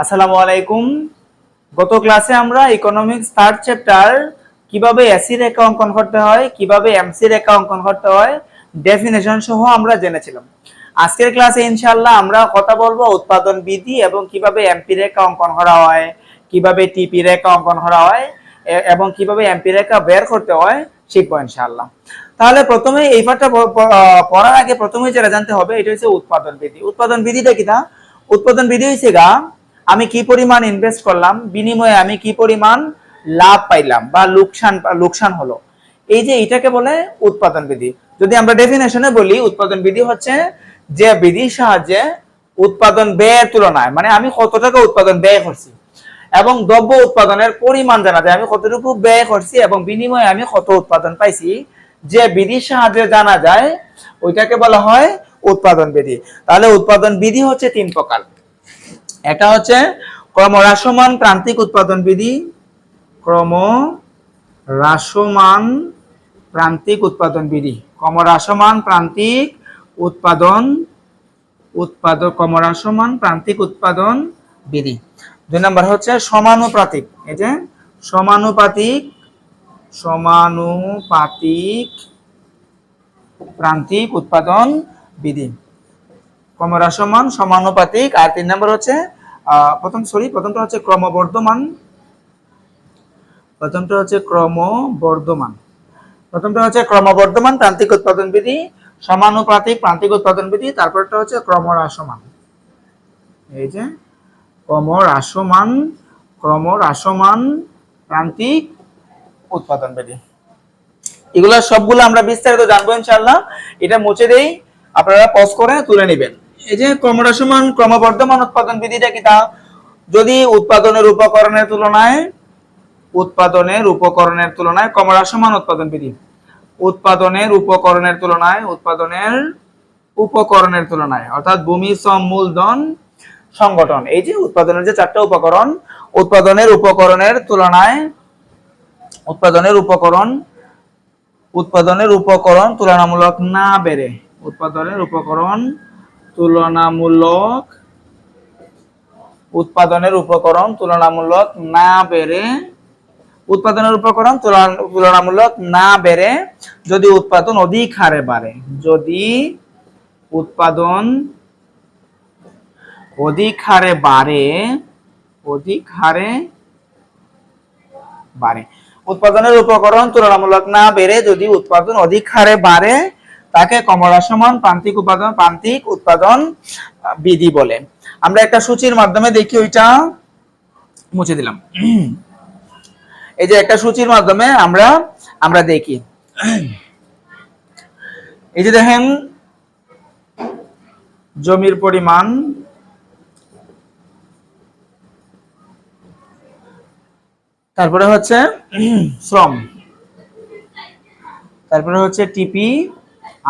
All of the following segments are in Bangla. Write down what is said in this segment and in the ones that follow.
আসসালামু আলাইকুম। গত ক্লাসে আমরা ইকোনমিক্স থার্ড চ্যাপ্টার কীভাবে এসি রেখা অঙ্কন করতে হয়, কীভাবে এমসি রেখা অঙ্কন করতে হয় ডেফিনেশন সহ আমরা জেনেছিলাম। আজকের ক্লাসে ইনশাআল্লাহ আমরা কথা বলব উৎপাদন বিধি এবং কীভাবে এমপি রেখা অঙ্কন করা হয়, কীভাবে টিপি রেখা অঙ্কন করা হয় এবং কীভাবে এমপি রেখা বের করতে হয়, শিখব ইনশাআল্লাহ। তাহলে প্রথমে এই পাঠটা পড়ার আগে প্রথমে যেটা জানতে হবে, এটা হচ্ছে উৎপাদন বিধি উৎপাদন বিধিটা কি না উৎপাদন বিধি হচ্ছে গা আমি কি পরিমাণ ইনভেস্ট করলাম? বিনিময়ে আমি কি পরিমাণ লাভ পাইলাম বা লোকসান লোকসান হলো? এই যে এটাকে বলে উৎপাদন বিধি। যদি আমরা ডেফিনেশনে বলি, উৎপাদন বিধি হচ্ছে যে বিধির সাহায্যে উৎপাদন ব্যয়ের তুলনায় মানে আমি কত টাকা উৎপাদন ব্যয় করছি এবং দ্রব্য উৎপাদনের পরিমাণ জানা যায়, আমি কতটুকু ব্যয় করছি এবং বিনিময়ে আমি কত উৎপাদন পাইছি, যে বিধির সাহায্যে জানা যায়, ওইটাকে বলা হয় উৎপাদন বিধি। তাহলে উৎপাদন বিধি হচ্ছে তিন প্রকার। এটা হচ্ছে ক্রম হ্রাসমান প্রান্তিক উৎপাদন বিধি। ক্রম হ্রাসমান প্রান্তিক উৎপাদন বিধি। ক্রম হ্রাসমান প্রান্তিক উৎপাদন উৎপাদন ক্রম হ্রাসমান প্রান্তিক উৎপাদন বিধি। দুই নম্বর হচ্ছে সমানুপাতিক। এই যে সমানুপাতিক সমানুপাতিক প্রান্তিক উৎপাদন বিধি। ক্রমহ্রাসমান, সমানুপাতিক, আর তিন নম্বর হচ্ছে প্রথম সরি প্রথমটা হচ্ছে ক্রমবর্ধমান, প্রথমটা হচ্ছে ক্রমবর্ধমান, প্রথমটা হচ্ছে ক্রমবর্ধমান, প্রান্তিক উৎপাদন বিধি, সমানুপাতিক, প্রান্তিক উৎপাদন বিধি, তারপরটা হচ্ছে ক্রমহ্রাসমান, এই যে, ক্রমহ্রাসমান ক্রমহ্রাসমান, প্রান্তিক উৎপাদন বিধি, এগুলা সবগুলো আমরা বিস্তারিত জানব ইনশাআল্লাহ, এটা মুছে দেই, আপনারা পজ করে তুলে নেবেন। এই যে ক্রমহ্রাসমান ক্রমবর্ধমান উৎপাদন বিধিটা কি তা? যদি উৎপাদনের উপকরণের তুলনায়, উৎপাদনের উপকরণের তুলনায় ক্রমহ্রাসমান উৎপাদন বিধি। উৎপাদনের উপকরণের তুলনায়, উৎপাদনের উপকরণের তুলনায়, অর্থাৎ ভূমি, শ্রম, মূলধন, সংগঠন, এই যে উৎপাদনের যে চারটা উপকরণ, উৎপাদনের উপকরণের তুলনায়, উৎপাদনের উপকরণ উৎপাদনের উপকরণ তুলনামূলক না বেড়ে, উৎপাদনের উপকরণ তুলনামূলক উৎপাদনের উপকরণ তুলনামূলক না বেড়ে, উৎপাদনের উপকরণ তুলনামূলক না বেড়ে যদি উৎপাদন অধিক হারে বাড়ে, যদি উৎপাদন অধিক হারে বাড়ে, অধিক হারে বাড়ে। উৎপাদনের উপকরণ তুলনামূলক না বেড়ে যদি উৎপাদন অধিক হারে বাড়ে তাকে কমলাসমান প্রান্তিক উৎপাদন প্রান্তিক উৎপাদন বিধি বলে। আমরা একটা সূচির মাধ্যমে দেখি ওইটা। মুছে দিলাম। এই যে একটা সূচির মাধ্যমে আমরা আমরা দেখি। এই যে দেখেন, জমির পরিমাণ তারপরে হচ্ছে, শ্রম। তারপরে হচ্ছে টিপি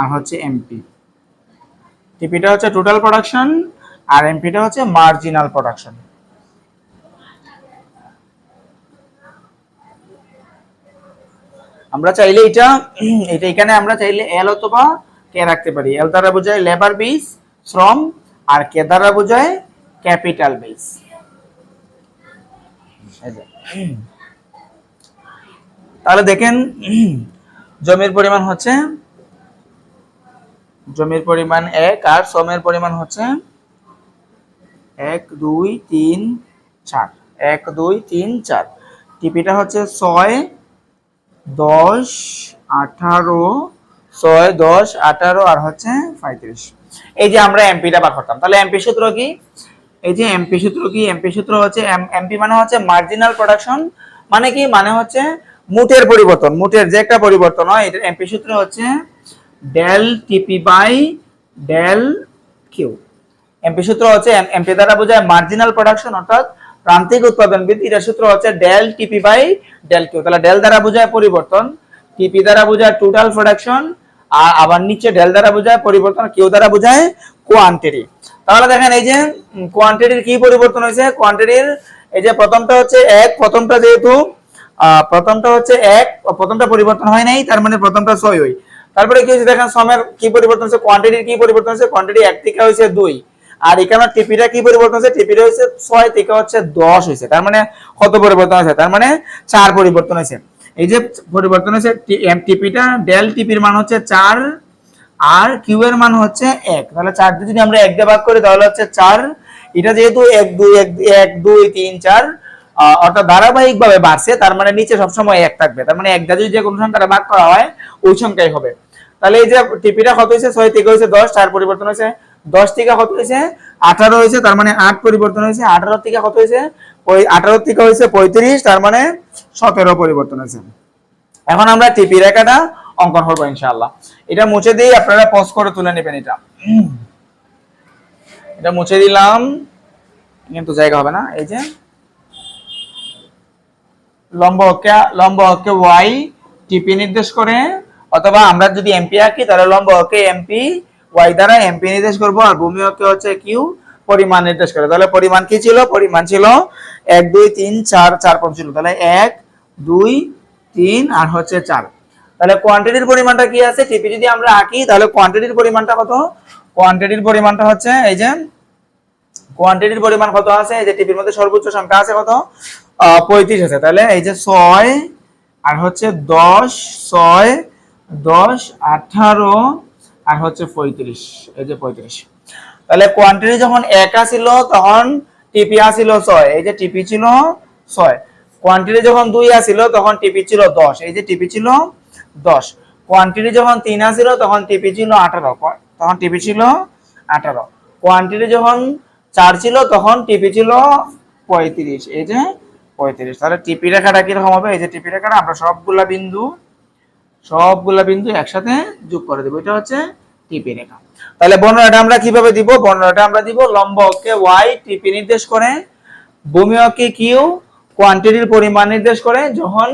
আর হচ্ছে এমপি টিপিটা হচ্ছে টোটাল প্রোডাকশন আর এমপিটা হচ্ছে মার্জিনাল প্রোডাকশন আমরা চাইলে এটা এটা এখানে আমরা চাইলে এল অথবা কে রাখতে পারি। এল দ্বারা বোঝায় লেবার বেস শ্রম, আর কে দ্বারা বোঝায় ক্যাপিটাল বেস তাহলে দেখেন, জমির পরিমাণ হচ্ছে জমির পরিমাণ এক আর শ্রমের পরিমাণ হচ্ছে এক, দুই, তিন, চার। এক, দুই, তিন, চার। টিপিটা হচ্ছে ছয়, দশ, আঠারো, ছয়, দশ, আঠারো আর হচ্ছে পঁয়ত্রিশ। এই যে আমরা এমপিটা বার করতাম, তাহলে এমপি সূত্র কি? এই যে এমপি সূত্র কি? এমপি সূত্র হচ্ছে এমপি মানে হচ্ছে মার্জিনাল প্রোডাকশন মানে কি? মানে হচ্ছে মুটের পরিবর্তন, মুটের যে একটা পরিবর্তন হয় এটা এমপি সূত্র হচ্ছে del TP by del Q MP সূত্র হচ্ছে এমপি দ্বারা বোঝায় মার্জিনাল প্রোডাকশন অর্থাৎ প্রান্তিক উৎপাদন বৃদ্ধি। এটার সূত্র হচ্ছে del TP by del Q তাহলে ডেল দ্বারা বোঝায় পরিবর্তন টিপি দ্বারা বোঝায় টোটাল প্রোডাকশন আর আবার নিচে ডেল দ্বারা বোঝায় পরিবর্তন কিউ দ্বারা বোঝায় কোয়ান্টিটি তাহলে দেখেন এই যে কোয়ান্টিটির কি পরিবর্তন হয়েছে? কোয়ান্টিটির এই যে প্রথমটা হচ্ছে এক, প্রথমটা যেহেতু প্রথমটা হচ্ছে এক প্রথমটা পরিবর্তন হয় নাই, তার মানে প্রথমটা ছয় হয় তারপরে কি হয়েছে দেখেন, সমের কি পরিবর্তন হচ্ছে কোয়ান্টিটির কি পরিবর্তন হচ্ছে কোয়ান্টিটি এক থেকে হয়েছে দুই। আর এখানে টিপিটা কি পরিবর্তন হয়েছে টিপিটা হয়েছে ছয় থেকে হচ্ছে দশ হয়েছে। তার মানে কত পরিবর্তন হয়েছে? তার মানে চার পরিবর্তন হয়েছে। এই যে পরিবর্তন হয়েছে টিপিটা ডেল টিপির মান হচ্ছে চার, আর কিউ এর মান হচ্ছে এক। তাহলে চার যদি আমরা এক দিয়ে ভাগ করি, তাহলে হচ্ছে চার। এটা যেহেতু এক, দুই এক, দুই, তিন, চার অর্থাৎ ধারাবাহিক ভাবে বাড়ছে, তার মানে নিচে সবসময় এক থাকবে। তার মানে এক যদি যে কোনো সংখ্যাটা ভাগ করা হয়, ওই সংখ্যাই হবে। তাহলে এই যে টিপিটা কত হয়েছে? ছয় থেকে হয়েছে দশ, চার পরিবর্তন হয়েছে দশ থেকে কত হয়েছে? আঠারো হয়েছে, তার মানে আট পরিবর্তন হয়েছে। আঠারো থেকে কত হয়েছে? ওই আঠারো থেকে হয়েছে পঁয়ত্রিশ, তার মানে সতেরো পরিবর্তন হয়েছে। এখন আমরা টিপি রেখাটা অঙ্কন করব ইনশাআল্লাহ। এটা মুছে দিয়ে আপনারা পজ করে তুলে নেবেন এটা। এটা মুছে দিলাম। কিন্তু জায়গা হবে না। এই যে লম্ব অক্ষে লম্ব অক্ষে ওয়াই টিপি নির্দেশ করে। অথবা আমরা যদি এমপি আঁকি, তাহলে লম্ব অক্ষে এমপি ওয়াই দ্বারা এমপি নির্দেশ করব আর ভূমি অক্ষে হচ্ছে কিউ পরিমাণ নির্দেশ করে। তাহলে পরিমাণ কি ছিল? পরিমাণ ছিল এক, দুই, তিন, চার চার পদ ছিল। তাহলে এক, দুই, তিন আর হচ্ছে চার। তাহলে কোয়ান্টিটির পরিমাণটা কি আছে? টিপি যদি আমরা আঁকি, তাহলে কোয়ান্টিটির পরিমাণটা কত? কোয়ান্টিটির পরিমাণটা হচ্ছে এই যে কোয়ান্টিটির পরিমাণ কত আছে? এই যে টিপির মধ্যে সর্বোচ্চ সংখ্যা আছে কত? পঁয়ত্রিশ আছে। তাহলে এই যে ছয় আর হচ্ছে দশ, ছয়, দশ, আঠারো আর হচ্ছে পঁয়ত্রিশ, এই যে পঁয়ত্রিশ। তাহলে কোয়ান্টিটি যখন এক আসিল, তখন টিপি আসিল ছয়, এই যে টিপি ছিল ছয়। কোয়ান্টিটি যখন দুই আসিল, তখন টিপি ছিল দশ, এই যে টিপি ছিল দশ। কোয়ান্টিটি যখন তিন আসিল, তখন টিপি ছিল আঠারো। তখন টিপি ছিল আঠারো। কোয়ান্টিটি যখন চার ছিল, তখন টিপি ছিল পঁয়ত্রিশ, এই যে পঁয়ত্রিশ। তাহলে টিপি রেখাটা কীরকম হবে? এই যে টিপি রেখাটা, আমরা সবগুলা বিন্দু সবগুলা বিন্দু একসাথে যোগ করে দেবো। এটা হচ্ছে টিপি রেখা। তাহলে বর্ণনাটা আমরা কীভাবে দিব? বর্ণনাটা আমরা দিব লম্ব অক্ষে ওয়াই টিপি নির্দেশ করে, ভূমি অক্ষে কিউ কোয়ান্টিটির পরিমাণ নির্দেশ করে, যখন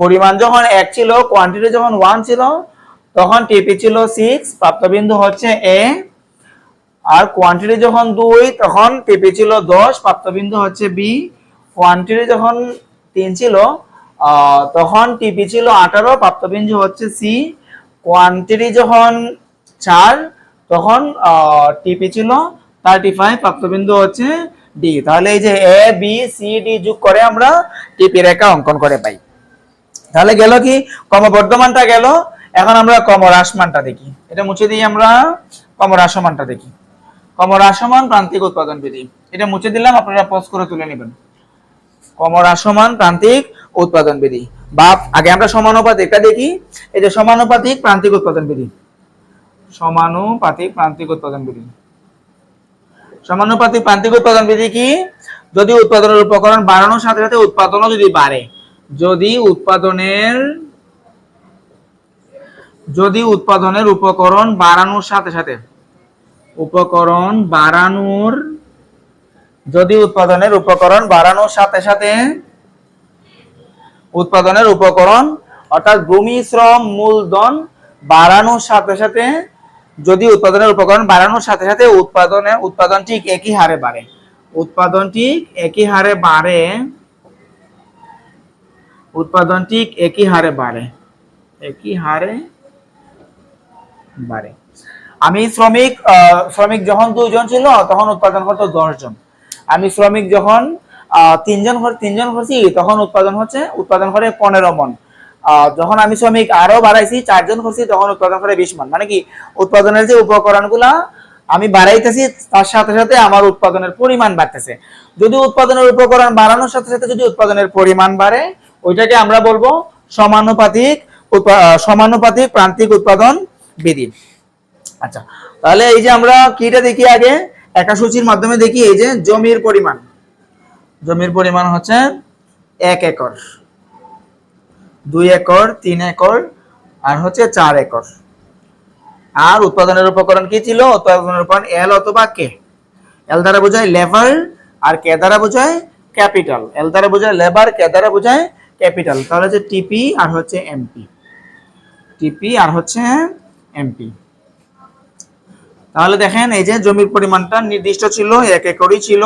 পরিমাণ যখন এক ছিল কোয়ান্টিটি যখন ওয়ান ছিল, তখন টিপি ছিল সিক্স প্রাপ্তবিন্দু হচ্ছে এ আর কোয়ান্টিটি যখন দুই, তখন টিপি ছিল দশ, প্রাপ্তবিন্দু হচ্ছে বি কোয়ান্টিটি যখন তিন ছিল তখন টিপি ছিল আঠারো, প্রাপ্তবিন্দু হচ্ছে সি কোয়ান্টিটি যখন চার, তখন টিপি ছিল থার্টি ফাইভ প্রাপ্তবিন্দু হচ্ছে ডি তাহলে এই যে এ বি সি ডি যোগ করে আমরা টিপি রেখা অঙ্কন করে পাই। তাহলে গেল কি? ক্রমবর্ধমানটা গেল। এখন আমরা ক্রমহ্রাসমানটা দেখি। এটা মুছে দিই আমরা ক্রমহ্রাসমানটা দেখি। ক্রমহ্রাসমান প্রান্তিক উৎপাদন বিধি। এটা মুছে দিলাম, আপনারা পজ করে তুলে নেবেন। ক্রমহ্রাসমান প্রান্তিক উৎপাদন বিধি। বা আগে আমরা সমানুপাতিকটা দেখি। এই যে সমানুপাতিক প্রান্তিক উৎপাদন বিধি। সমানুপাতিক প্রান্তিক উৎপাদন বিধি। সমানুপাতিক প্রান্তিক উৎপাদন বিধি কি? যদি উৎপাদনের উপকরণ বাড়ানোর সাথে সাথে উৎপাদনও যদি বাড়ে, যদি উৎপাদনের যদি উৎপাদনের উপকরণ বাড়ানোর সাথে সাথে উপকরণ বাড়ানোর, যদি উৎপাদনের উপকরণ বাড়ানোর সাথে সাথে উৎপাদনের উপকরণ, অর্থাৎ ভূমি, শ্রম, মূলধন বাড়ানোর সাথে সাথে, যদি উৎপাদনের উপকরণ বাড়ানোর সাথে সাথে উৎপাদনে, উৎপাদন ঠিক একই হারে বাড়ে। উৎপাদন ঠিক একই হারে বাড়ে, উৎপাদন ঠিক একই হারে বাড়ে, একই হারে বাড়ে। আমি শ্রমিক শ্রমিক যখন দুইজন ছিল, তখন উৎপাদন করতো দশ জন আমি শ্রমিক যখন তিনজন তিনজন করছি তখন উৎপাদন হচ্ছে, উৎপাদন করে পনেরো মন। যখন আমি শ্রমিক আরও বাড়াইছি, চারজন করছি তখন উৎপাদন করে বিশ মন। মানে কি, উৎপাদনের যে উপকরণগুলা আমি বাড়াইতেছি, তার সাথে সাথে আমার উৎপাদনের পরিমাণ বাড়তেছে। যদি উৎপাদনের উপকরণ বাড়ানোর সাথে সাথে যদি উৎপাদনের পরিমাণ বাড়ে, ওইটাকে আমরা বলব সমানুপাতিক সমানুপাতিক প্রান্তিক উৎপাদন বিধি। আচ্ছা তাহলে এই যে আমরা কিটা দেখি আগে? একা সূচির মাধ্যমে দেখি এই যে জমির পরিমাণ। জমির পরিমাণ হচ্ছে এক একর। দুই একর, তিন একর, আর হচ্ছে চার একর। আর উৎপাদনের উপকরণ কি ছিল? উৎপাদনের উপকরণ এল অথবা কে এল দ্বারা বোঝায় লেবার আর কে দ্বারা বোঝায় ক্যাপিটাল এল দ্বারা বোঝায় লেবার কে দ্বারা বোঝায় ক্যাপিটাল তাহলে হচ্ছে টিপি আর হচ্ছে এমপি টিপি আর হচ্ছে এমপি তাহলে দেখেন, এই যে জমির পরিমাণটা নির্দিষ্ট ছিল, এক একরই ছিল।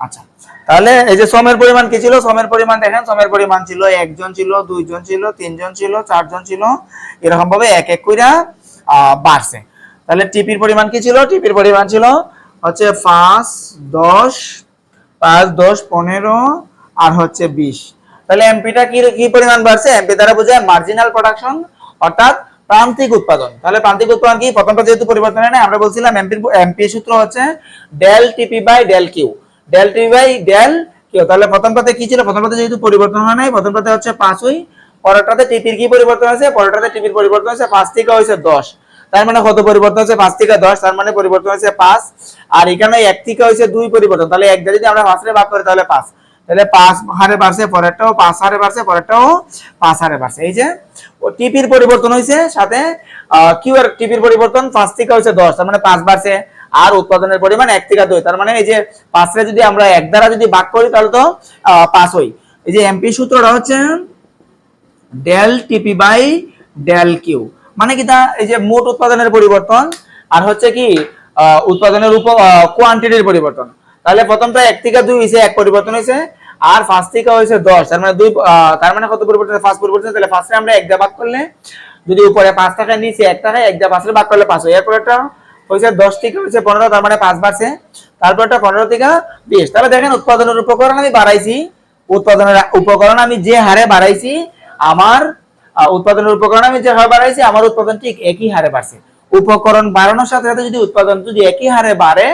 আচ্ছা তাহলে এই যে শ্রমের পরিমাণ কি ছিল? শ্রমের পরিমাণ দেখেন শ্রমের পরিমাণ ছিল একজন ছিল, দুইজন ছিল, তিনজন ছিল, চারজন ছিল। এরকম ভাবে এক এক কইরা বাড়ছে। তাহলে টিপির পরিমাণ কি ছিল? টিপির পরিমাণ ছিল হচ্ছে পাঁচ, দশ পাঁচ, দশ, পনেরো, আর হচ্ছে বিশ। তাহলে এমপিটা কি কি পরিমাণ বাড়ছে? এমপি দ্বারা বোঝায় মার্জিনাল প্রোডাকশন অর্থাৎ প্রান্তিক উৎপাদন। তাহলে প্রান্তিক উৎপাদন কি? প্রথমটা যেহেতু পরিবর্তন হয় আমরা বলছিলাম এমপির এমপি সূত্র হচ্ছে del TP by del Q del TP by del Q তাহলে প্রথম পাতে কি ছিল? প্রথম পাতে যেহেতু পরিবর্তন হয় নাই প্রথম পাতে হচ্ছে পাঁচই, পরেরটাতে টিপির কি পরিবর্তন হয়েছে? পরেরটাতে টিপির পরিবর্তন হয়েছে পাঁচ থেকে হয়েছে দশ। তার মানে কত পরিবর্তন হচ্ছে পাঁচ থেকে দশ, তার মানে পরিবর্তন হয়েছে পাঁচ। আর এখানে এক থেকে হয়েছে দুই পরিবর্তন। তাহলে এক যদি আমরা পাঁচ ভাগ করি, তাহলে পাঁচ। তাহলে পাঁচ হারে বাড়ছে, পরেরটাও পাঁচ হারে বাড়ছে, পরেরটাও পাঁচ হারে বাড়ছে। এই যে টিপির পরিবর্তন হয়েছে, সাথে কিউ এর টিপির পরিবর্তন পাঁচ থেকে হয়েছে দশ, তার মানে পাঁচ বাড়ছে, আর উৎপাদনের পরিমাণ এক থেকে দুই, তার মানে এই যে পাঁচরে যদি আমরা এক দ্বারা যদি ভাগ করি, তাহলে তো পাঁচ হই। এই যে এমপি সূত্রটা হচ্ছে, del TP by del Q মানে কি তা, এই যে মোট উৎপাদনের পরিবর্তন, আর হচ্ছে কি উৎপাদনের উপ কোয়ান্টিটির পরিবর্তন। তাহলে প্রথমটা এক থেকে দুই হয়েছে এক পরিবর্তন হয়েছে আর পাঁচ থেকে হয়েছে দশ। তার মানে দুই তার মানে কত পরিবর্তন? পাঁচ পরিবর্তন, তাহলে পাঁচে আমরা এক দিয়ে ভাগ করলে, যদি উপরে পাঁচ টাকা নিচে এক টাকায় এক দিয়ে পাঁচে ভাগ করলে পাঁচ হয়। এরপর একটা হয়েছে দশ থেকে হয়েছে পনেরো, তার মানে পাঁচ বাড়ছে। তারপর একটা পনেরো থেকে বিশ। তাহলে দেখেন উৎপাদনের উপকরণ আমি বাড়াইছি। উৎপাদনের উপকরণ আমি যে হারে বাড়াইছি, আমার উৎপাদনের উপকরণ আমি যে হারে বাড়াইছি, আমার উৎপাদন ঠিক একই হারে বাড়ছে। উপকরণ বাড়ানোর সাথে সাথে যদি উৎপাদন যদি একই হারে বাড়ে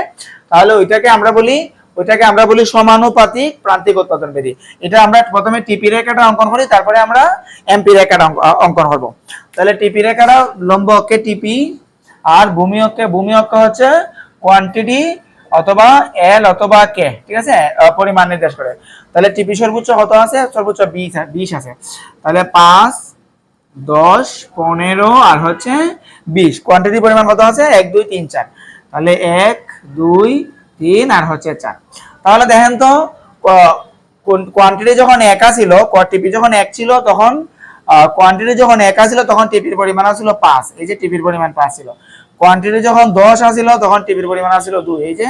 তাহলে ওইটাকে আমরা বলি, ওইটাকে আমরা বলি সমানুপাতিক প্রান্তিক উৎপাদন বৃদ্ধি এটা আমরা প্রথমে টিপি রেখাটা অঙ্কন করি, তারপরে আমরা এমপি রেখাটা অঙ্ক- অঙ্কন করব। তাহলে টিপি রেখাটা লম্ব অক্ষে টিপি আর ভূমি অক্ষে, ভূমি অক্ষ হচ্ছে কোয়ান্টিটি অথবা এল অথবা কে ঠিক আছে? পরিমাণ নির্দেশ করে। তাহলে টিপি সর্বোচ্চ কত আছে? সর্বোচ্চ বিশ বিশ আছে। তাহলে পাঁচ, দশ, পনেরো, আর হচ্ছে বিশ। কোয়ান্টিটি পরিমাণ কত আছে? এক, দুই, তিন, চার। তাহলে এক দুই, তিন আর হচ্ছে চার। তাহলে দেখেন তো কোয়ান্টিটি যখন একা ছিল টিপি যখন এক ছিল, তখন কোয়ান্টিটি যখন একা ছিল তখন টিপির পরিমাণ ছিল পাঁচ। এই যে টিপির পরিমাণ পাঁচ ছিল। কোয়ান্টিটি যখন দশ আসছিল তখন টিপির পরিমাণ আসছিল দুই। এই যে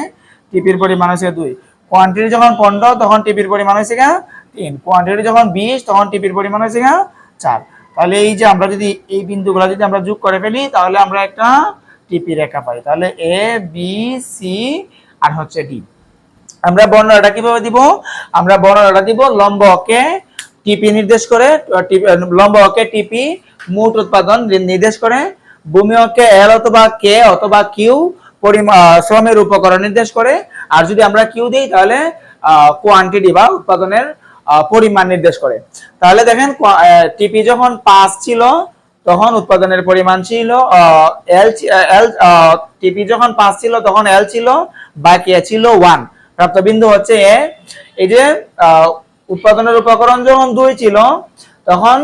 টিপির পরিমাণ হচ্ছে দুই। কোয়ান্টিটি যখন পনেরো, তখন টিপির পরিমাণ হয়েছে গা তিন। কোয়ান্টিটি যখন বিশ, তখন টিপির পরিমাণ হয়েছে গা চার। তাহলে এই যে আমরা যদি এই বিন্দুগুলো যদি আমরা যোগ করে ফেলি, তাহলে আমরা একটা টিপি রেখা পাই। তাহলে এ বি সি আর হচ্ছে ডি আমরা বর্ণনাটা কীভাবে দিব? আমরা বর্ণনাটা দিব লম্ব অকে টিপি নির্দেশ করে লম্ব অকে টিপি মোট উৎপাদন নির্দেশ করে। ভূমি অকে এল অথবা কে অথবা কিউ পরিমা শ্রমের উপকরণ নির্দেশ করে। আর যদি আমরা কিউ দিই, তাহলে কোয়ান্টিটি বা উৎপাদনের পরিমাণ নির্দেশ করে। তাহলে দেখেন টিপি যখন পাঁচ ছিল তখন উৎপাদনের পরিমাণ ছিল এল এল টিপি যখন পাঁচ ছিল, তখন এল ছিল, বাকি ছিল ওয়ান প্রাপ্তবিন্দু হচ্ছে এ এই যে উৎপাদনের উপকরণ যখন দুই ছিল, তখন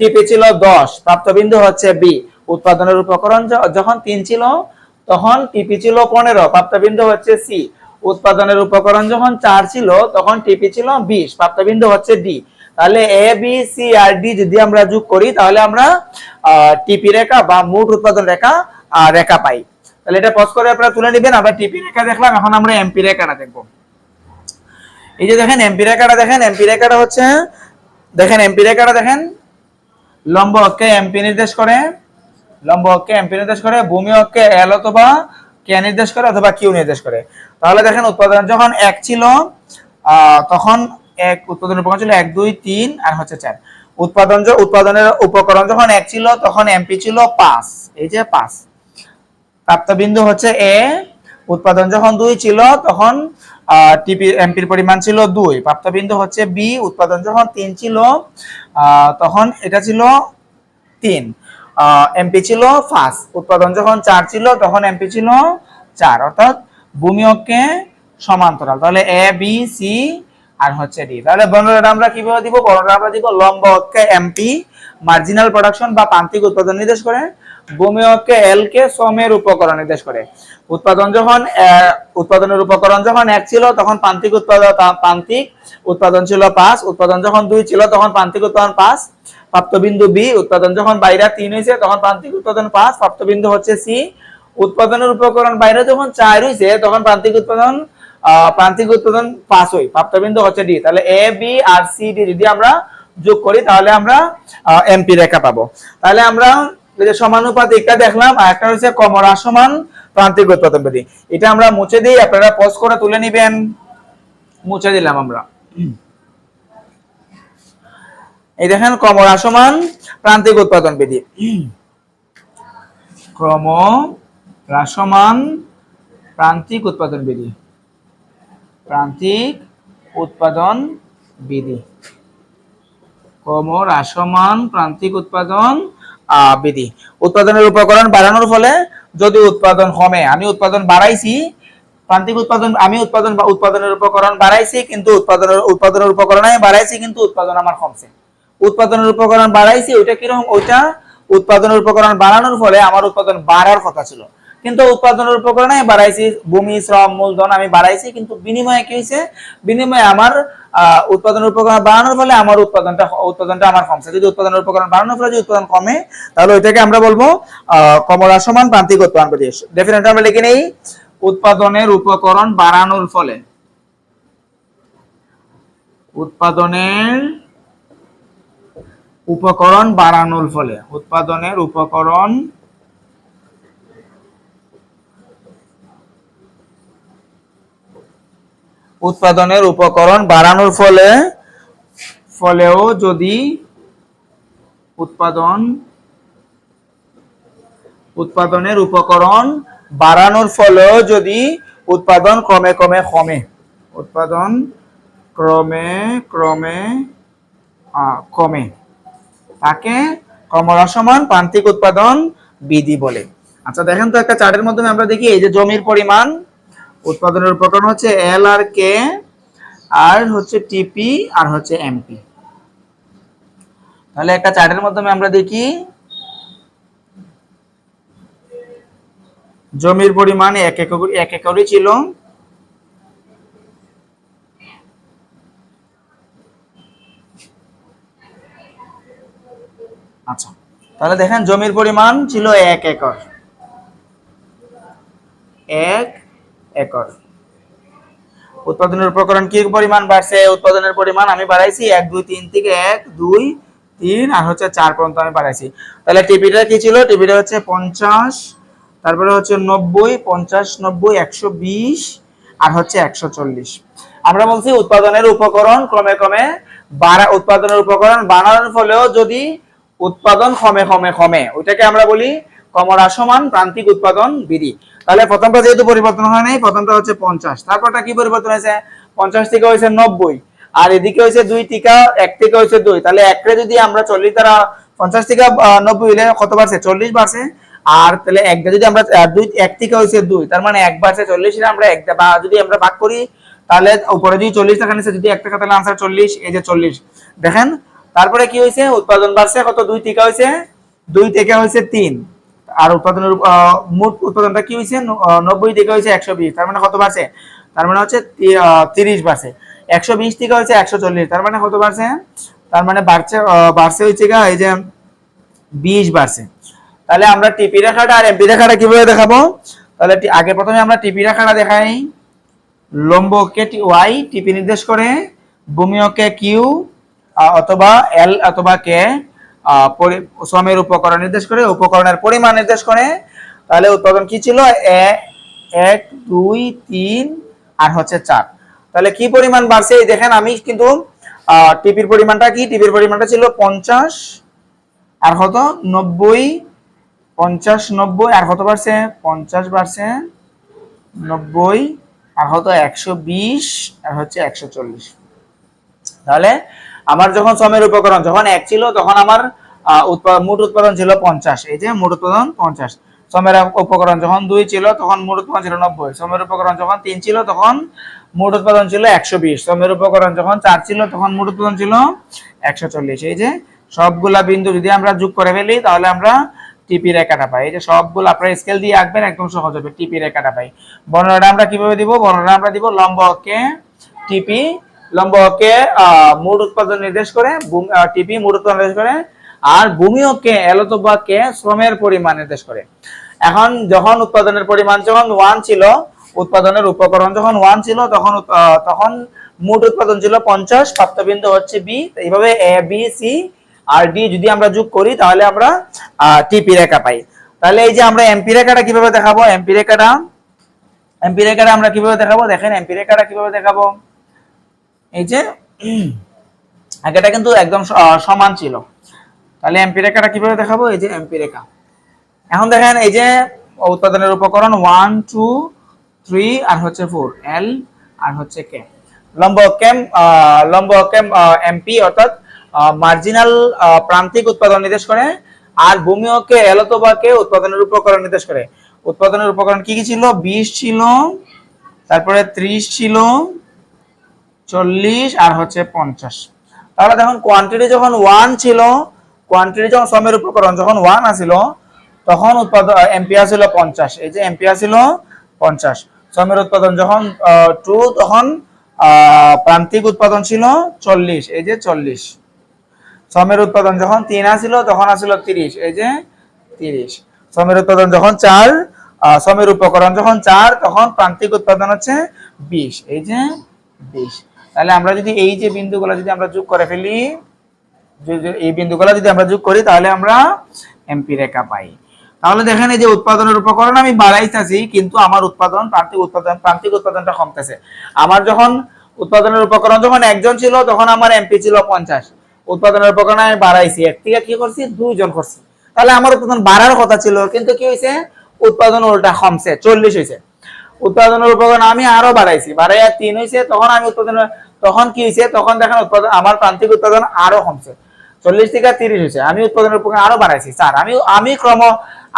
টিপি ছিল দশ, প্রাপ্তবিন্দু হচ্ছে বি উৎপাদনের উপকরণ যখন তিন ছিল, তখন টিপি ছিল পনেরো, প্রাপ্তবিন্দু হচ্ছে সি উৎপাদনের উপকরণ যখন চার ছিল, তখন টিপি ছিল বিশ, প্রাপ্তবিন্দু হচ্ছে ডি তাহলে এ বি সি আর ডি যদি আমরা যোগ করি, তাহলে আমরা টিপি রেখা বা মোট উৎপাদন রেখা রেখা পাই। তাহলে এটা পজ করে আপনারা তুলে নেবেন, আমরা টিপি রেখা দেখলাম, এখন আমরা এমপি রেখাটা দেখব। এই যে দেখেন এমপি রেখাটা দেখেন এমপি রেখাটা হচ্ছে, দেখেন এমপি রেখাটা দেখেন, লম্ব অক্ষে এমপি নির্দেশ করে, লম্ব অক্ষে এমপি নির্দেশ করে, ভূমি অক্ষে এল অথবা কে নির্দেশ করে, অথবা কিউ নির্দেশ করে। তাহলে দেখেন, উৎপাদন যখন এক ছিল তখন এক উৎপাদনের উপকরণ ছিল এক, দুই, তিন আর হচ্ছে চার। উৎপাদন উৎপাদনের উপকরণ যখন এক ছিল, তখন এমপি ছিল পাঁচ। এই যে পাঁচ। প্রাপ্তবিন্দু হচ্ছে এ। উৎপাদন যখন দুই ছিল, তখন টিপি এমপির পরিমাণ ছিল দুই। প্রাপ্তবিন্দু হচ্ছে বি। উৎপাদন যখন তিন ছিল তখন এটা ছিল তিন। এমপি ছিল পাঁচ। উৎপাদন যখন চার ছিল, তখন এমপি ছিল চার। অর্থাৎ ভূমি অক্ষে সমান্তরাল। তাহলে এ, বি, সি আর হচ্ছে ডি। তাহলে বর্ণনাটা আমরা কীভাবে দিব? বর্ণনা আমরা দিব লম্ব অক্ষে এমপি মার্জিনাল প্রোডাকশন বা প্রান্তিক উৎপাদন নির্দেশ করে। ভূমি অক্ষে এল কে শ্রমের উপকরণ নির্দেশ করে। উৎপাদন যখন উৎপাদনের উপকরণ যখন এক ছিল, তখন প্রান্তিক উৎপাদন প্রান্তিক উৎপাদন ছিল পাঁচ। উৎপাদন যখন দুই ছিল, তখন প্রান্তিক উৎপাদন পাঁচ। প্রাপ্তবিন্দু বি উৎপাদন যখন বাইরে তিন হয়েছে, তখন প্রান্তিক উৎপাদন পাঁচ। প্রাপ্তবিন্দু হচ্ছে সি উৎপাদনের উপকরণ বাইরে যখন চার হয়েছে, তখন প্রান্তিক উৎপাদন প্রান্তিক উৎপাদন পাঁচ হই প্রাপ্তবিন্দু হচ্ছে ডি। তাহলে এ বি আর সি ডি যদি আমরা যোগ করি, তাহলে আমরা এমপি রেখা পাবো। তাহলে আমরা যে সমানুপাতিকটা দেখলাম, আর একটা হচ্ছে কমরাসমান প্রান্তিক উৎপাদন বিধি। এটা আমরা মুছে দিই, আপনারা পজ করে তুলে নিবেন। মুছে দিলাম আমরা। এই দেখেন ক্রমহ্রাসমান প্রান্তিক উৎপাদন বিধি। ক্রম হ্রাসমান প্রান্তিক উৎপাদন বিধি। প্রান্তিক উৎপাদন বিধি। ক্রম হ্রাসমান প্রান্তিক উৎপাদন বিধি। উৎপাদনের উপকরণ বাড়ানোর ফলে যদি উৎপাদন কমে, আমি উৎপাদন বাড়াইছি, প্রান্তিক উৎপাদন, আমি উৎপাদন উৎপাদনের উপকরণ বাড়াইছি, কিন্তু উৎপাদনের উৎপাদনের উপকরণ আমি বাড়াইছি, কিন্তু উৎপাদন আমার কমছে। উৎপাদনের উপকরণ বাড়াইছি, ওইটা কীরকম? ওইটা উৎপাদনের উপকরণ বাড়ানোর ফলে আমার উৎপাদন বাড়ার কথা ছিল। কিন্তু উৎপাদনের উপকরণ বাড়াইছি ভূমি, শ্রম, মূলধন আমি বাড়াইছি, কিন্তু বিনিময়ে কি হয়েছে বিনিময়ে আমার উৎপাদনের উপকরণ বাড়ানোর ফলে আমার উৎপাদনটা উৎপাদনটা আমার কমছে। যদি উৎপাদনের উপকরণ বাড়ানোর ফলে যদি উৎপাদন কমে, তাহলে ওইটাকে আমরা বলব কমলা সমান প্রান্তিক উৎপাদন প্রদেশ ডেফিনেট আমরা লিখে নেই। উৎপাদনের উপকরণ বাড়ানোর ফলে। উৎপাদনের উপকরণ বাড়ানোর ফলে। উৎপাদনের উপকরণ উৎপাদনের উপকরণ বাড়ানোর ফলে, ফলেও যদি উৎপাদন, উৎপাদনের উপকরণ বাড়ানোর ফলেও যদি উৎপাদন ক্রমে ক্রমে কমে, উৎপাদন ক্রমে ক্রমে কমে, তাকে ক্রমহ্রাসমান প্রান্তিক উৎপাদন বিধি বলে। আচ্ছা দেখেন তো একটা চার্টের মাধ্যমে আমরা দেখি, এই যে জমির পরিমাণ উৎপাদনের উপকরণ হচ্ছে এল আর কে আর হচ্ছে টিপি আর হচ্ছে এমপি তাহলে একটা চার্টের মাধ্যমে আমরা দেখি, জমির পরিমাণ এক একর এক একরই ছিল। আচ্ছা তাহলে দেখেন জমির পরিমাণ ছিল এক একর। এক একর। উৎপাদনের উপকরণ কি পরিমাণ বাড়ছে? উৎপাদনের পরিমাণ আমি বাড়াইছি এক, দুই, তিন থেকে এক, দুই, তিন, আর হচ্ছে চার পর্যন্ত আমি বাড়াইছি। তাহলে টিপিটা কি ছিল? টিপিটা হচ্ছে পঞ্চাশ, তারপরে হচ্ছে নব্বই, পঞ্চাশ, নব্বই, একশো বিশ, আর হচ্ছে একশো চল্লিশ। আমরা বলছি উৎপাদনের উপকরণ ক্রমে ক্রমে বাড়া, উৎপাদনের উপকরণ বানানোর ফলেও যদি উৎপাদন কমে কমে কমে, ওইটাকে আমরা বলি কমরাসমান প্রান্তিক উৎপাদন বিধি তাহলে প্রথমটা যেহেতু পরিবর্তন হয় নাই প্রথমটা হচ্ছে পঞ্চাশ। তারপরটা কি পরিবর্তন হয়েছে? পঞ্চাশ থেকে হয়েছে নব্বই। আর এদিকে হয়েছে দুই টিকা এক থেকে হয়েছে দুই। তাহলে একরে যদি আমরা চল্লিশ দ্বারা পঞ্চাশ আহ, নব্বই হইলে কত বাড়ছে? চল্লিশ বাড়ছে। আর তাহলে একটা যদি আমরা দুই এক থেকে হয়েছে দুই তার মানে এক বাড়ছে চল্লিশ আমরা একটা বা যদি আমরা ভাগ করি তাহলে উপরে যদি চল্লিশ টাকা নিচে যদি এক টাকা তাহলে আনসার চল্লিশ এই যে চল্লিশ। দেখেন তারপরে কি হয়েছে? উৎপাদন বাড়ছে কত? দুই টিকা হয়েছে দুই থেকে হয়েছে তিন। আর উৎপাদনের মোট উৎপাদনটা কি হয়েছে নব্বই থেকে হয়েছে একশো বিশ। তার মানে কত বাড়ছে? তার মানে হচ্ছে তিরিশ বাড়ছে। একশো বিশ থেকে হয়েছে একশো চল্লিশ। তার মানে কত বাড়ছে? তার মানে বাড়ছে বাড়ছে হচ্ছে গা, এই যে বিশ বাড়ছে। তাহলে আমরা টিপি রেখাটা আর এমপি রেখাটা কীভাবে দেখাবো? তাহলে আগে প্রথমে আমরা টিপি রেখাটা দেখাই। লম্বকে টি, ওয়াই টিপি নির্দেশ করে। ভূমিয়কে কিউ অথবা এল অথবা কে শ্রমের উপকরণ নির্দেশ করে, উপকরণের পরিমাণ নির্দেশ করে। তাহলে উৎপাদন কি ছিল? এক, দুই, তিন, আর হচ্ছে চার। তাহলে কি পরিমাণ বাড়ছে? দেখেন আমি কিন্তু টিপির পরিমাণটা কি? টিপির পরিমাণটা ছিল পঞ্চাশ, আর কত? নব্বই, পঞ্চাশ, নব্বই, আর কত বাড়ছে? পঞ্চাশ বাড়ছে, নব্বই, আর হতো একশো বিশ, আর হচ্ছে একশো চল্লিশ। তাহলে আমার যখন শ্রমের উপকরণ, যখন এক ছিল, তখন আমার মোট উৎপাদন ছিল পঞ্চাশ। এই যে মোট উৎপাদন পঞ্চাশ। শ্রমের উপকরণ যখন দুই ছিল, তখন মোট উৎপাদন ছিল নব্বই। শ্রমের উপকরণ যখন তিন ছিল, তখন মোট উৎপাদন ছিল একশো বিশ। শ্রমের উপকরণ যখন চার ছিল, তখন মোট উৎপাদন ছিল একশো চল্লিশ। এই যে সবগুলা বিন্দু যদি আমরা যোগ করে ফেলি, তাহলে আমরা টিপি রেখাটা পাই। এই যে সবগুলো আপনারা স্কেল দিয়ে আঁকবেন, একদম সহজ হবে টিপি রেখাটা পাই। বর্ণনাটা আমরা কীভাবে দিব? বর্ণনা আমরা দিব লম্ব অক্ষে টিপি লম্ব অক্ষে আহ, মোট উৎপাদন নির্দেশ করে টিপি মোট উৎপাদন নির্দেশ করে আর ভূমি অক্ষে এল কে শ্রমের পরিমাণ নির্দেশ করে। এখন যখন উৎপাদনের পরিমাণ যখন ওয়ান ছিল উৎপাদনের উপকরণ যখন ওয়ান ছিল তখন তখন মোট উৎপাদন ছিল পঞ্চাশ প্রাপ্তবিন্দু হচ্ছে বি এইভাবে এ বি সি আর ডি যদি আমরা যোগ করি তাহলে আমরা টিপি রেখা পাই। তাহলে এই যে আমরা এমপি রেখাটা কীভাবে দেখাবো? এমপি রেখাটা এমপি রেখাটা আমরা কীভাবে দেখাবো? দেখেন এমপি রেখাটা কীভাবে দেখাবো? এই যে, আগেটা কিন্তু একদম সমান ছিল। তাহলে এমপি রেখাটা কীভাবে দেখাবো? এই যে এমপি রেখা। এখন দেখেন, এই যে উৎপাদনের উপকরণ ওয়ান টু থ্রি আর হচ্ছে ফোর এল আর হচ্ছে কে লম্ব কেম লম্ব কেম এমপি অর্থাৎ মার্জিনাল প্রান্তিক উৎপাদন নির্দেশ করে, আর ভূমি অক্ষে এল অথবা কে উৎপাদনের উপকরণ নির্দেশ করে। উৎপাদনের উপকরণ কি কি ছিল? বিশ ছিল, তারপরে ত্রিশ ছিল চল্লিশ আর হচ্ছে পঞ্চাশ। তাহলে দেখুন কোয়ান্টিটি যখন ওয়ান ছিল কোয়ান্টিটি যখন সমের উপকরণ যখন ওয়ান আসিল, তখন উৎপাদন এম্পিয়ার ছিল পঞ্চাশ। এই যে এম্পিয়ার ছিল পঞ্চাশ। সমের উৎপাদন যখন টু তখন প্রান্তিক উৎপাদন ছিল চল্লিশ। এই যে চল্লিশ। সমের উৎপাদন যখন তিন আসিল, তখন আসিল তিরিশ। এই যে তিরিশ। সমের উৎপাদন যখন চার সমের উপকরণ যখন চার, তখন প্রান্তিক উৎপাদন হচ্ছে বিশ। এই যে বিশ। তাহলে আমরা যদি এই যে বিন্দুগুলো যদি আমরা যোগ করে ফেলি এই বিন্দুগুলো যদি আমরা যোগ করি, তাহলে আমরা এমপি রেখা পাই। তাহলে দেখেন এই যে উৎপাদনের উপকরণ আমি বাড়াইতেছি, কিন্তু আমার উৎপাদন প্রান্তিক উৎপাদন, প্রান্তিক উৎপাদনটা কমতেছে। আমার যখন উৎপাদনের উপকরণ যখন একজন ছিল, তখন আমার এমপি ছিল পঞ্চাশ। উৎপাদনের উপকরণ আমি বাড়াইছি এক থেকে কি করছি? দুইজন করছি। তাহলে আমার উৎপাদন বাড়ার কথা ছিল, কিন্তু কি হয়েছে উৎপাদন উল্টা কমছে, চল্লিশ হয়েছে উৎপাদনের উপকরণ আমি আরও বাড়াইছি, বাড়াইয়া তিন হয়েছে তখন আমি উৎপাদন তখন কি হয়েছে? তখন দেখেন উৎপাদন, আমার প্রান্তিক উৎপাদন আরও কমছে। চল্লিশ থেকে তিরিশ হয়েছে। আমি উৎপাদনের উপকরণ আরও বাড়াইছি। স্যার, আমি আমি ক্রম,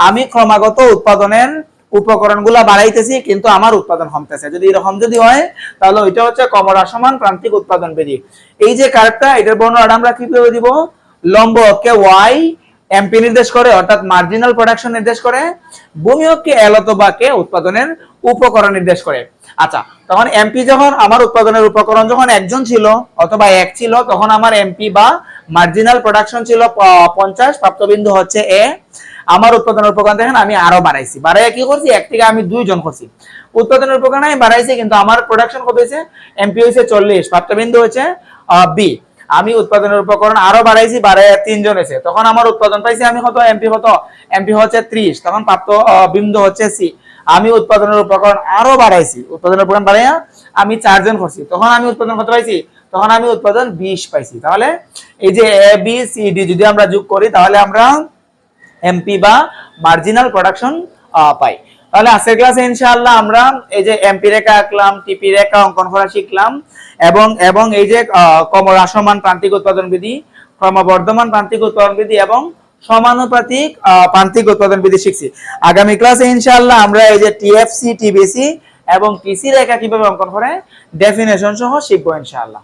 আমি ক্রমাগত উৎপাদনের উপকরণগুলা বাড়াইতেছি, কিন্তু আমার উৎপাদন কমতেছে। যদি এরকম যদি হয়, তাহলে ওইটা হচ্ছে কমরা সমান প্রান্তিক উৎপাদন বেদি এই যে কার্ভটা এটার বর্ণনা আমরা কীভাবে দিব? লম্ব কে ওয়াই এমপি নির্দেশ করে, অর্থাৎ মার্জিনাল প্রোডাকশন নির্দেশ করে ভূমি অক্ষে এল অথবা কে উৎপাদনের উপকরণ নির্দেশ করে। আচ্ছা তখন এমপি যখন আমার উৎপাদনের উপকরণ যখন একজন ছিল অথবা এক ছিল, তখন আমার এমপি বা মার্জিনাল প্রোডাকশন ছিল পঞ্চাশ, প্রাপ্তবিন্দু হচ্ছে এ আমার উৎপাদনের উপকরণ দেখেন, আমি আরও বাড়াইছি। বাড়াইয়া কি করছি? এক থেকে আমি দুইজন করছি। উৎপাদনের উপকরণ আমি বাড়াইছি, কিন্তু আমার প্রোডাকশন কত হয়েছে? এমপি হয়েছে চল্লিশ, প্রাপ্তবিন্দু হচ্ছে বি আমি উৎপাদনের উপকরণ আরও বাড়াইছি, বাড়াইয়া তিনজন এসে। তখন আমার উৎপাদন পাইছি আমি কত? এমপি কত? এমপি হচ্ছে ত্রিশ, তখন প্রাপ্ত বিন্দু হচ্ছে সি। আমি উৎপাদনের উপকরণ আরও বাড়াইছি। উৎপাদনের উপকরণ বাড়াইয়া আমি চারজন করছি। তখন আমি উৎপাদন কত পাইছি? তখন আমি উৎপাদন বিশ পাইছি। তাহলে এই যে এ, বি, সি, ডি যদি আমরা যোগ করি, তাহলে আমরা এমপি বা মার্জিনাল প্রোডাকশন পাই। তাহলে আজকের ক্লাসে ইনশাআল্লাহ আমরা এই যে এমপি রেখা আঁকলাম টিপি রেখা অঙ্কন করা শিখলাম এবং এবং এই যে আহ, ক্রমহ্রাসমান প্রান্তিক উৎপাদন বিধি ক্রমবর্ধমান প্রান্তিক উৎপাদন বিধি এবং সমানুপাতিক প্রান্তিক উৎপাদন বিধি শিখছি। আগামী ক্লাসে ইনশাআল্লাহ আমরা এই যে টিএফসি টিবিসি এবং টিসি রেখা কীভাবে অঙ্কন করে ডেফিনেশন সহ শিখব ইনশাআল্লাহ।